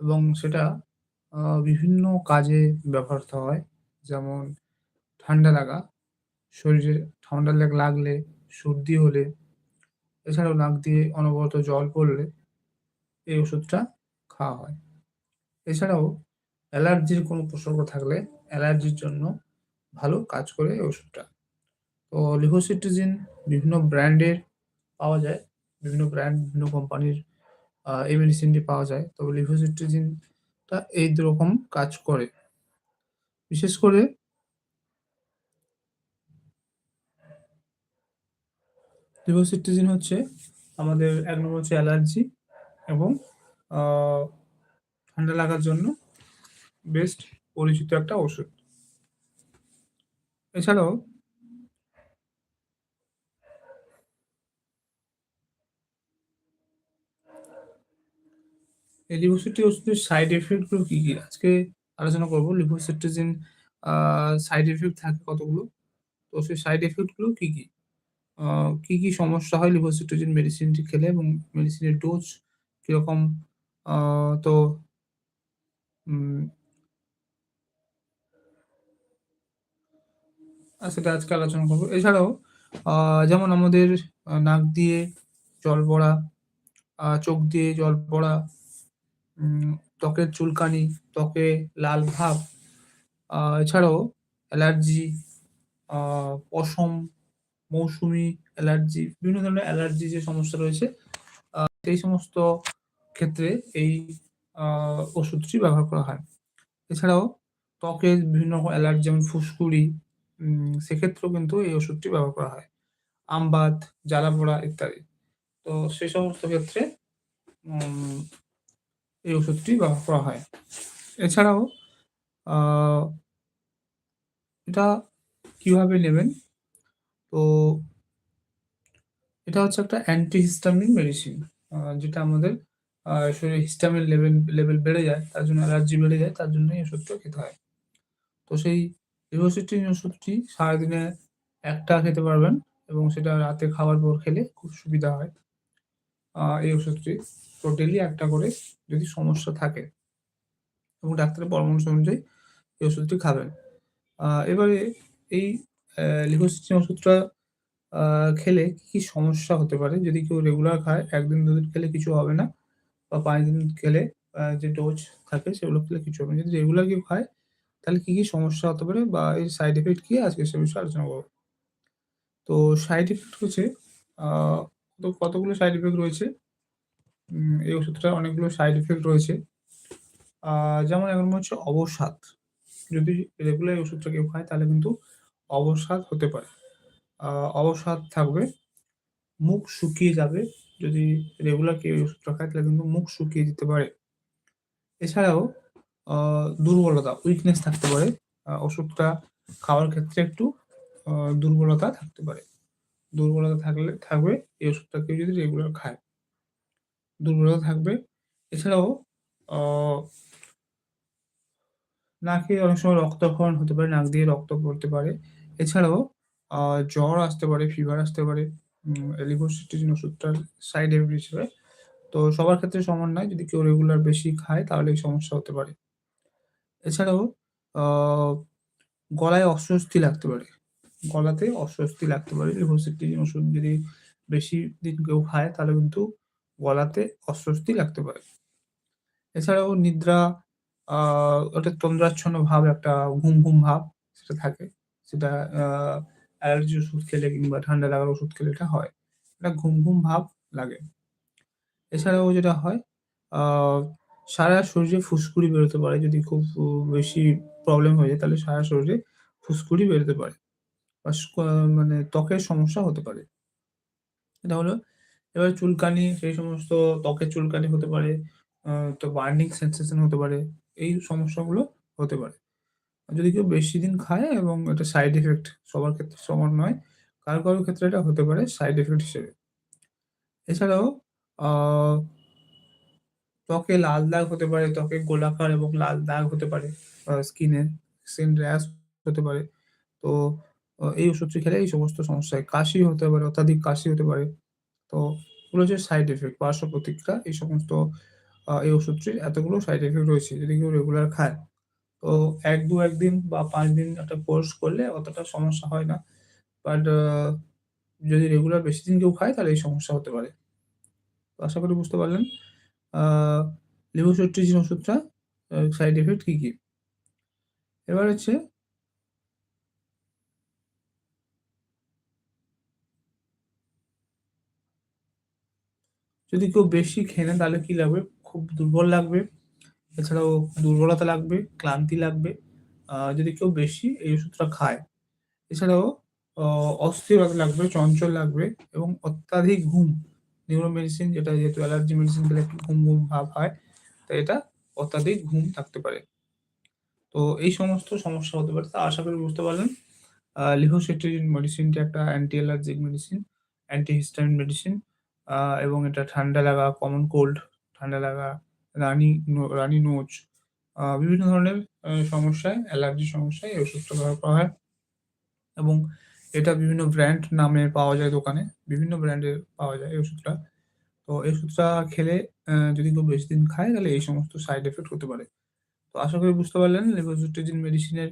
এবং সেটা বিভিন্ন কাজে ব্যবহৃত হয়। যেমন ঠান্ডা লাগা, শরীরে ঠান্ডা লেগ লাগলে, সর্দি হলে, এছাড়াও নাক দিয়ে অনবরত জল পড়লে এই ওষুধটা খাওয়া হয়। এছাড়াও অ্যালার্জির কোনো উপসর্গ থাকলে অ্যালার্জির জন্য ভালো কাজ করে এই ওষুধটা। তো লিভোসিট্রিজিন বিভিন্ন ব্র্যান্ডের পাওয়া যায়। বিভিন্ন ব্র্যান্ড, বিভিন্ন কোম্পানির এই মেডিসিনটি পাওয়া যায়। তবে লিভোসিট্রিজিনটা এই রকম কাজ করে। বিশেষ করে লিভোসিট্রিজিন হচ্ছে আমাদের এক নম্বর হচ্ছে অ্যালার্জি এবং ঠান্ডা লাগার জন্য বেস্ট পরিচিত একটা ওষুধ। এছাড়াও এই লিভোসিট্রি ওষুধের সাইড ইফেক্টগুলো কি, কি? আজকে আলোচনা করব লিভোসিট্রিজিন সাইড ইফেক্ট থাকে কতগুলো। তো সেই সাইড ইফেক্টগুলো কি, কি? কি, কি সমস্যা হয় লিভোসিট্রিজিন মেডিসিনটি খেলে এবং মেডিসিনের ডোজ কীরকম তো সেটা আজকে আলোচনা করব। এছাড়াও যেমন আমাদের নাক দিয়ে জল পড়া, চোখ দিয়ে জল পড়া, ত্বকের চুলকানি, ত্বকে লাল ভাব, এছাড়াও অ্যালার্জি, পশম, মৌসুমী অ্যালার্জি, বিভিন্ন ধরনের অ্যালার্জি যে সমস্যা রয়েছে, সেই সমস্ত ক্ষেত্রে এই ওষুধটি ব্যবহার করা হয়। এছাড়াও ত্বকের বিভিন্ন রকম অ্যালার্জি যেমন ফুসকুড়ি, সেক্ষেত্রেও কিন্তু এই ওষুধটি ব্যবহার করা হয়। আমবাত, জ্বালা-পোড়া ইত্যাদি। তো সে সমস্ত ক্ষেত্রে এই ওষুধটি ব্যবহার করা হয়। এছাড়াও এটা কীভাবে নেবেন? তো এটা হচ্ছে একটা অ্যান্টিহিস্টামিন মেডিসিন। যেটা আমাদের শরীরে হিস্টামিন লেভেল লেভেল বেড়ে যায়, তার জন্য অ্যালার্জি বেড়ে যায়, তার জন্য এই ওষুধটা খেতে হয়। তো সেই লিভোসিট্রিজিন ওষুধটি সারাদিনে একটা খেতে পারবেন এবং সেটা রাতে খাওয়ার পর খেলে খুব সুবিধা হয়। এই ওষুধটি। তো ডেইলি ১ টা করে যদি সমস্যা থাকে এবং ডাক্তারের পরামর্শ অনুযায়ী এই ওষুধটি খাবেন। এবারে এই লিভোসিট্রিজিন ওষুধটা খেলে কি, সমস্যা হতে পারে? যদি কেউ রেগুলার খায়, ১ দিন ২ দিন খেলে কিছু হবে না বা পাঁচ দিন খেলে যে ডোজ থাকে সেগুলো খেলে কিছু হবে না। যদি রেগুলার কেউ খায় তাহলে কি, কি সমস্যা হতে পারে বা এর সাইড এফেক্ট কি? আজকে সে বিষয়ে আলোচনা করব। তো সাইড এফেক্ট হচ্ছে কতগুলো সাইড এফেক্ট রয়েছে। এই ওষুধটার অনেকগুলো সাইড ইফেক্ট রয়েছে। যেমন ১ নম্বর হচ্ছে অবসাদ। যদি রেগুলার ওষুধটা কেউ খায় তাহলে কিন্তু অবসাদ হতে পারে। অবসাদ থাকবে, মুখ শুকিয়ে যাবে। যদি রেগুলার কেউ ওষুধটা খায় তাহলে কিন্তু মুখ শুকিয়ে যেতে পারে। এছাড়াও দুর্বলতা, উইকনেস থাকতে পারে। ওষুধটা খাওয়ার ক্ষেত্রে একটু দুর্বলতা থাকতে পারে। দুর্বলতা থাকলে থাকবে এই ওষুধটা কেউ যদি রেগুলার খায়। দুর্বলতা থাকবে। এছাড়াও নাকে অনেক সময় রক্তক্ষরণ হতে পারে, নাক দিয়ে রক্ত পড়তে পারে। এছাড়াও জ্বর আসতে পারে, ফিভার আসতে পারে। উম লিভোসিট্রিজিন ওষুধটার সাইড এফেক্ট হিসেবে। তো সবার ক্ষেত্রে সমান নয়। যদি কেউ রেগুলার বেশি খায় তাহলে এই সমস্যা হতে পারে। এছাড়াও গলায় অস্বস্তি লাগতে পারে। গলাতে অস্বস্তি লাগতে পারে। লিভোসিট্রিজিন ওষুধ যদি বেশি দিন কেউ খায় তাহলে কিন্তু গলাতে অস্বস্তি লাগতে পারে। এছাড়াও নিদ্রা আ ওটা তন্দ্রাচ্ছন্ন ভাব একটা ঘুম, ঘুম ভাব সেটা থাকে। সেটা অ্যালার্জি ওষুধ খেলে কিংবা ঠান্ডা লাগার ওষুধ খেলে এটা হয়। একটা ঘুম, ঘুম ভাব লাগে। এছাড়াও যেটা হয় সারা শরীরে ফুসকুড়ি বেরোতে পারে। যদি খুব বেশি প্রবলেম হয়ে যায় তাহলে সারা শরীরে ফুসকুড়ি বেরোতে পারে। বা মানে ত্বকের সমস্যা হতে পারে। এটা হলো এবার চুলকানি সেই সমস্ত ত্বকের চুলকানি হতে পারে। তো বার্নিং সেনসেশন হতে পারে। এই সমস্যাগুলো হতে পারে। যদি কেউ বেশি দিন খায় এবং এটা সাইড এফেক্ট সবার ক্ষেত্রে সমান নয়। কারও, কারও ক্ষেত্রে এটা হতে পারে সাইড এফেক্ট হিসেবে। এছাড়াও ত্বকে লাল দাগ হতে পারে, ত্বকে গোলাকার এবং লাল দাগ হতে পারে স্কিনে, স্কিন র‍্যাশ হতে পারে। তো এই ওষুধটি খেলে এই সমস্ত সমস্যা হয়। কাশি হতে পারে, অত্যাধিক কাশি হতে পারে। তো এগুলো হচ্ছে সাইড এফেক্ট পার্শ্ব প্রতিক্রিয়া। এই সমস্ত এই ওষুধটির এতগুলো সাইড এফেক্ট রয়েছে যদি কেউ রেগুলার খায়। তো ১, ২, ১ দিন বা পাঁচ দিন একটা কোর্স করলে অতটা সমস্যা হয় না। বাট যদি রেগুলার বেশি দিন কেউ খায় তাহলে এই সমস্যা হতে পারে। আশা করি বুঝতে পারলেন। লিভোসিট্রিজিন ওষুধটা সাইড এফেক্ট কি, কি? এবার হচ্ছে যদি কেউ বেশি খেয়ে তাহলে কি লাগবে? খুব দুর্বল লাগবে। এছাড়াও দুর্বলতা লাগবে, ক্লান্তি লাগবে। যদি কেউ বেশি এই ওষুধটা খায়। এছাড়াও অস্থিরতা লাগবে, চঞ্চল লাগবে এবং অত্যাধিক ঘুম। নিউরো মেডিসিন যেটা যেহেতু অ্যালার্জি মেডিসিন খেলে একটু ঘুম, ঘুম ভাব হয়। তো এটা অত্যাধিক ঘুম থাকতে পারে। তো এই সমস্ত সমস্যা হতে পারে। তা আশা করি বুঝতে পারলেন। আ লিভোসিট্রিজিন মেডিসিনটা একটা anti allergic medicine, antihistamine medicine. এবং এটা ঠান্ডা লাগা, কমন কোল্ড, ঠান্ডা লাগা, রানি রানি নোজ বিভিন্ন ধরনের সমস্যায় অ্যালার্জি সমস্যায় এই ওষুধটা ব্যবহার করা হয়। এবং এটা বিভিন্ন ব্র্যান্ড নামে পাওয়া যায় দোকানে। বিভিন্ন ব্র্যান্ডের পাওয়া যায় এই ওষুধটা। তো এই ওষুধটা খেলে যদি কেউ বেশি দিন খায় তাহলে এই সমস্ত সাইড এফেক্ট হতে পারে। তো আশা করি বুঝতে পারলেন লিভোসিট্রিজিন মেডিসিনের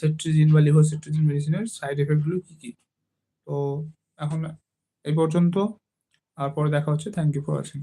সেট্রিজিন বা লিভোসিট্রিজিন মেডিসিনের সাইড এফেক্টগুলো কি, কি? তো এখন এই পর্যন্ত। আর পরে দেখা হচ্ছে। Thank you for watching.